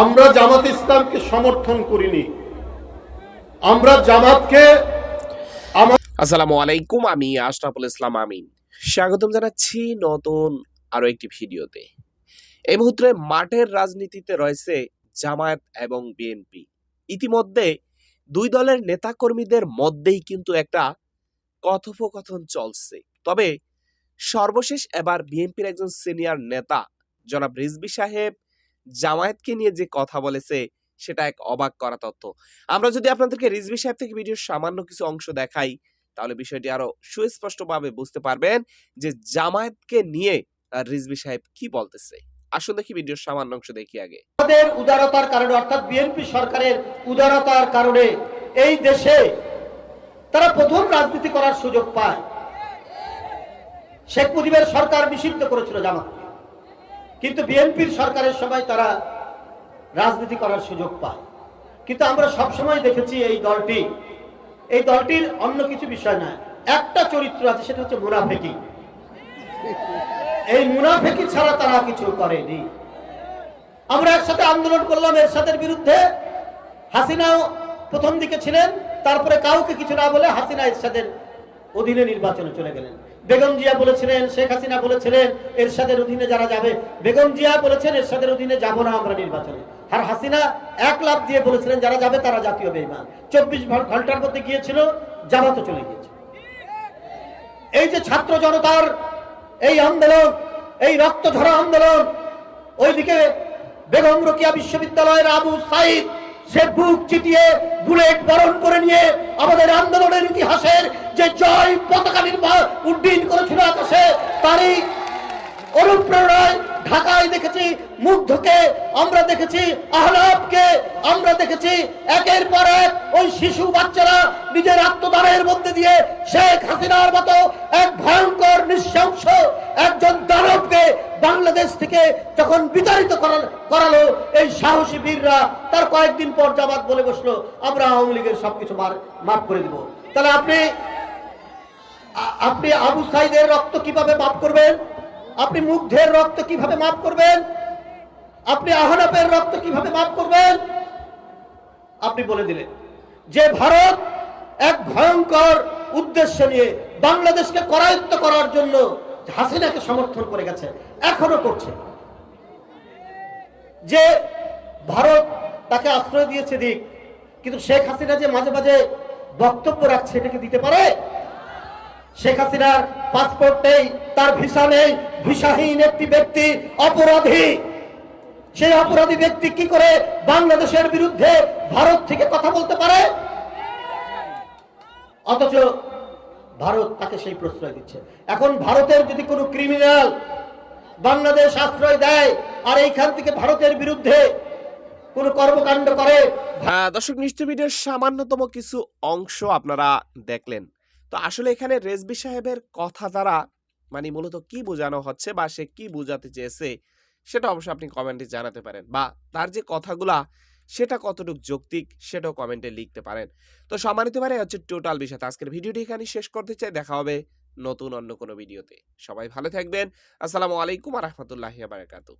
আমরা জামাত ইসলামকে সমর্থন করিনি। আমরা জামাতকে আসসালামু আলাইকুম, আমি আশরাফুল ইসলাম আমিন। স্বাগতম জানাচ্ছি নতুন আরও একটি ভিডিওতে। এই মুহূর্তে মাঠের রাজনীতিতে রয়েছে জামায়াত এবং বিএনপি। ইতিমধ্যে দুই দলের নেতাকর্মীদের মধ্যেই কিন্তু একটা কথোপকথন চলছে। তবে সর্বশেষ এবার বিএনপির একজন সিনিয়র নেতা, জনাব রিজবি সাহেব জামায়াতকে নিয়ে যে কথা বলেছে, সেটা এক অবাক করা তথ্য আমরা যদি আপনাদেরকে রিজবি সাহেব থেকে ভিডিওর সামান্য কিছু অংশ দেখাই, তাহলে বিষয়টি আরও সুস্পষ্টভাবে বুঝতে পারবেন যে জামায়াতকে নিয়ে রিজভী সাহেব কি বলতেছে। আসুন দেখি ভিডিওর সামান্য অংশ দেখি আগে। আমাদের উদারতার কারণে, অর্থাৎ বিএনপি সরকারের উদারতার কারণে এই দেশে তারা প্রথম রাজনীতি করার সুযোগ পায়। শেখ মুজিবের সরকার নিষিদ্ধ করেছিল জামাতকে কিন্তু বিএনপির সরকারের সময় তারা রাজনীতি করার সুযোগ পায়। কিন্তু আমরা সবসময় দেখেছি এই দলটি, এই দলটির অন্য কিছু বিষয় নয়, একটা চরিত্র আছে, সেটা হচ্ছে মুনাফেকি। এই মুনাফেকি ছাড়া তারা কিছু করেনি। আমরা একসাথে আন্দোলন করলাম এরশাদের বিরুদ্ধে। হাসিনাও প্রথম দিকে ছিলেন, তারপরে কাউকে কিছু না বলে হাসিনা এরশাদের অধীনে নির্বাচনে চলে গেলেন। বেগম জিয়া বলেছিলেন, শেখ হাসিনা বলেছিলেন, এরশাদের অধীনে যারা যাবে, বেগম জিয়া বলেছেন, এরশাদের অধীনে যাব না আমরা নির্বাচনে। আর হাসিনা এক লাভ দিয়ে বলেছিলেন, যারা যাবে তারা জাতীয় বেইমান। চব্বিশ ঘণ্টার মধ্যে গিয়েছিল, জামাতো চলে গিয়েছে। এই যে ছাত্র জনতার এই আন্দোলন, এই রক্ত ঝরা আন্দোলন, ওইদিকে বেগম রোকিয়া বিশ্ববিদ্যালয়ের আবু সাইদ, সে বুক চিটিয়ে বুলেট বরণ করে নিয়ে আমাদের আন্দোলনের ইতিহাসের যে জয় পতাকা নির্মাণ উড্ডীন করেছিল আকাশে, তারই অনুপ্রেরণায় ঢাকায় দেখেছি মুগ্ধকে, আমরা দেখেছি আহলাবকে আমরা দেখেছি একের পর এক ওই শিশু বাচ্চারা নিজের আত্মদানের মধ্যে দিয়ে শেখ হাসিনার মতো এক ভয়ঙ্কর নৃশংস একজন দানবকে বাংলাদেশ থেকে যখন বিতাড়িত করাল- এই সাহসী বীররা, তার কয়েকদিন পর জামাত বলে বসল, আমরা আওয়ামী লীগের সবকিছু মাফ করে দিব। তাহলে আপনি আপনি আবু সাইদের রক্ত কীভাবে মাফ করবেন? আপনি মুগ্ধের রক্ত কীভাবে মাফ করবেন? আপনি আহনাপের রক্ত কীভাবে মাফ করবেন? আপনি বলে দিলেন যে ভারত এক ভয়ঙ্কর উদ্দেশ্য নিয়ে বাংলাদেশকে করায়ত্ত করার জন্য হাসিনাকে সমর্থন করে গেছে, এখনও করছে। যে ভারত তাকে আশ্রয় দিয়েছে দিক, কিন্তু শেখ হাসিনা যে মাঝে মাঝে বক্তব্য রাখছে এটাকে দিতে পারে? শেখ হাসিনার পাসপোর্ট নেই তার ভিসা নেই ভিসাহীন একটি ব্যক্তি অপরাধী। সেই অপরাধী ব্যক্তি কি করে বাংলাদেশের বিরুদ্ধে ভারত থেকে কথা বলতে পারে? অথচ ভারত তাকে সেই প্রশ্রয় দিচ্ছে। এখন ভারতের যদি কোনো ক্রিমিনাল বাংলাদেশ আশ্রয় দেয় আর এইখান থেকে ভারতের বিরুদ্ধে কোনো কর্মকাণ্ড করে আহ, দর্শক নিশ্চয় ভিডিওর সামান্যতম কিছু অংশ আপনারা দেখলেন। তো আসলে এখানে রেজবি সাহেবের কথা দ্বারা মানে মূলত কি বোঝানো হচ্ছে বা সে কি বোঝাতে চেয়েছে, সেটা অবশ্যই আপনি কমেন্টে জানাতে পারেন বা তার যে কথাগুলা সেটা কতটুকু যৌক্তিক সেটাও কমেন্টে লিখতে পারেন। তো সম্মানিত পারে হচ্ছে টোটাল বিষয়। আজকের ভিডিওটি এখানে শেষ করতে চাই। দেখা হবে নতুন অন্য কোনো ভিডিওতে। সবাই ভালো থাকবেন। আসসালামু আলাইকুম রহমতুল্লাহ বারাকাতু